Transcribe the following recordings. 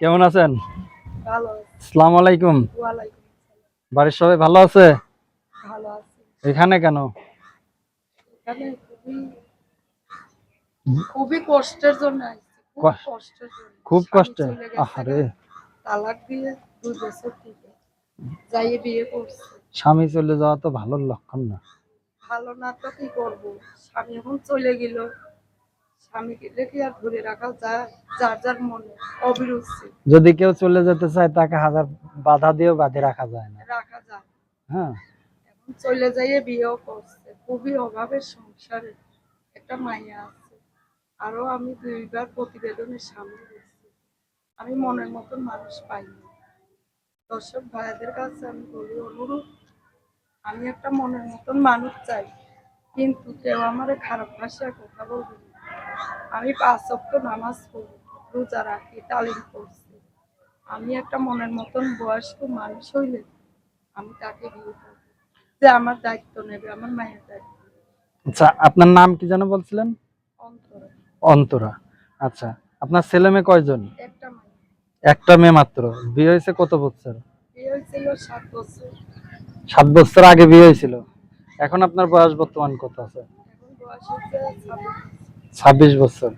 কেমন আছেন? ভালো আসসালামু আলাইকুম। বাড়ির সবাই ভালো আছে? এখানে কেন? খুবই কষ্টের জন্য খুব কষ্ট- কষ্টের স্বামী কষ্টে। চলে আহারে। তালাক দিয়ে দুই বছর যাইয়ে বিয়ে করছে। স্বামী চলে যাওয়া তো ভালো লক্ষণ না। ভালো না তো কি করব? স্বামী এখন চলে গেল। স্বামীকে রেখে আর ধরে রাখা যায় যার যার মনে যদি কেউ চলে যেতে চায় তাকে হাজার বাধা দিয়েও বাঁধে রাখা যায় না। রাখা যায়। হ্যাঁ। এখন চলে যাইয়ে বিয়েও করছে। খুবই অভাবের সংসারে একটা মাইয়া আছে। আরও আমি দুইবার প্রতিবেদনের সামনে গেছি আমি মনের মতন মানুষ পাইনি। দর্শক ভাইয়াদের কাছে আমি বলি অনুরোধ আমি একটা মনের মতন মানুষ চাই। কিন্তু কেউ আমার খারাপ ভাষায় কথা বলবে না। আমি পাঁচ সপ্তাহ নামাজ পড়ি রোজা রাখি তালিম করছি। আমি একটা মনের মতন বয়স্ক মানুষ হইলে আমি তাকে বিয়ে করব। যে আমার দায়িত্ব নেবে আমার মায়ের দায়িত্ব আচ্ছা আপনার নাম কি যেন বলছিলেন? অন্তরে। অন্তরা। আচ্ছা আপনার ছেলে মেয়ে কয়জন? একটা মায়ের একটা মেয়ে মাত্র। বিয়ে হয়েছে কত বছর? বিয়ে হয়েছিল সাত বছর। সাত বছর আগে বিয়ে হয়েছিল। এখন আপনার বয়স বর্তমান কত আছে? এখন বয়স হচ্ছে ছাব্বিশ বছর।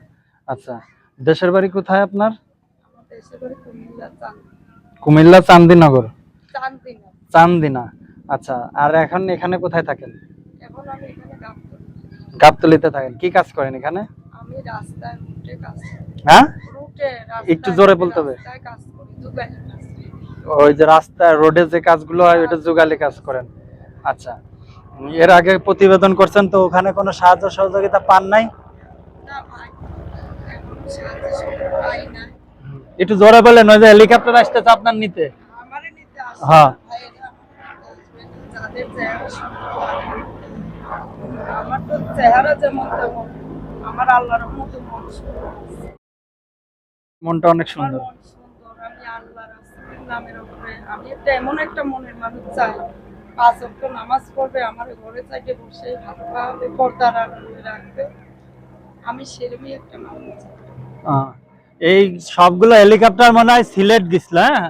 আচ্ছা দেশের বাড়ি কোথায় আপনার? কুমিল্লা চান্দিনগর। চান্দিনা। আচ্ছা আর এখন এখানে কোথায় থাকেন? গাবতলিতে থাকেন। কি কাজ করেন এখানে? হ্যাঁ? একটু জোরে বলতে হবে। ওই যে রাস্তায় রোডে যে কাজগুলো হয় ওটা যোগালি কাজ করেন। আচ্ছা এর আগে প্রতিবেদন করছেন তো ওখানে কোনো সাহায্য সহযোগিতা পান নাই না ভাই এখন সাহায্য সুবিধা পাই না একটু জোরে বলে নয় যে হেলিকপ্টার আসতেছে আপনার নিতে আমারে নিতে আসে হ্যাঁ। আমার তো চেহারা যেমন তেমন আমার আল্লাহর মতো মন মনটা অনেক সুন্দর সুন্দর আমি আল্লাহ রাসূলের নামের উপরে আমি একটা এমন একটা মনের মানুষ চাই পাঁচ নামাজ পড়বে আমার ঘরে চাইতে বসে ভাত খাওয়াবে পর্দা রাখবে রাখবে আমি সেরকমই একটা মানুষ চাই। এই সবগুলো হেলিকপ্টার মনে হয় সিলেট গেছিল হ্যাঁ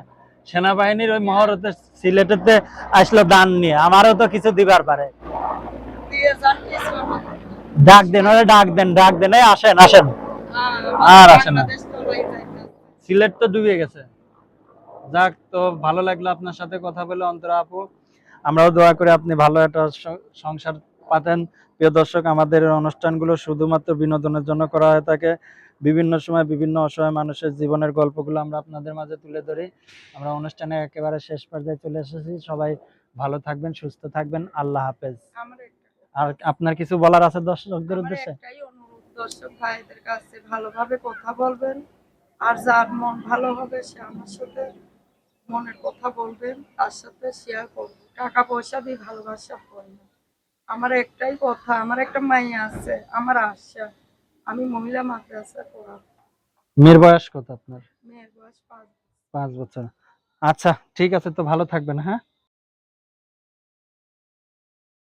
সেনাবাহিনীর ওই মহরতে সিলেটেতে আসলো দান নিয়ে আমারও তো কিছু দিবার পারে। ডাক দেন ওরে ডাক দেন ডাক দেন এই আসেন আসেন আর আর আসে না। বাংলাদেশ চলেই যাইতেছে। সিলেট তো ডুবে গেছে যাক তো ভালো লাগল আপনার সাথে কথা বলে অন্তরা আপু আমরাও দোয়া করি আপনি ভালো একটা সংসার পাতেন প্রিয় দর্শক আমাদের অনুষ্ঠানগুলো শুধুমাত্র বিনোদনের জন্য করা হয়ে থাকে বিভিন্ন সময় বিভিন্ন অসহায় মানুষের জীবনের গল্পগুলো আমরা আপনাদের মাঝে তুলে ধরি। আমরা অনুষ্ঠানে একেবারে শেষ পর্যায়ে চলে এসেছি। সবাই ভালো থাকবেন সুস্থ থাকবেন। আল্লাহ হাফেজ। আর আপনার কিছু বলার আছে দর্শকদের উদ্দেশ্যে? দর্শক ভাইদের কাছে ভালোভাবে কথা বলবেন। আর যার মন ভালো হবে সে আমার সাথে মনের কথা বলবেন। তার সাথে শেয়ার টাকা পয়সা দিয়ে ভালোবাসা হয় না। আমার একটাই কথা আমার একটা মাইয়া আছে আমার আশা। আমি মহিলা মাদ্রাসা পড়া মেয়ের বয়স কত আপনার? মেয়ের বয়স পাঁচ পাঁচ বছর। আচ্ছা ঠিক আছে তো ভালো থাকবেন হ্যাঁ?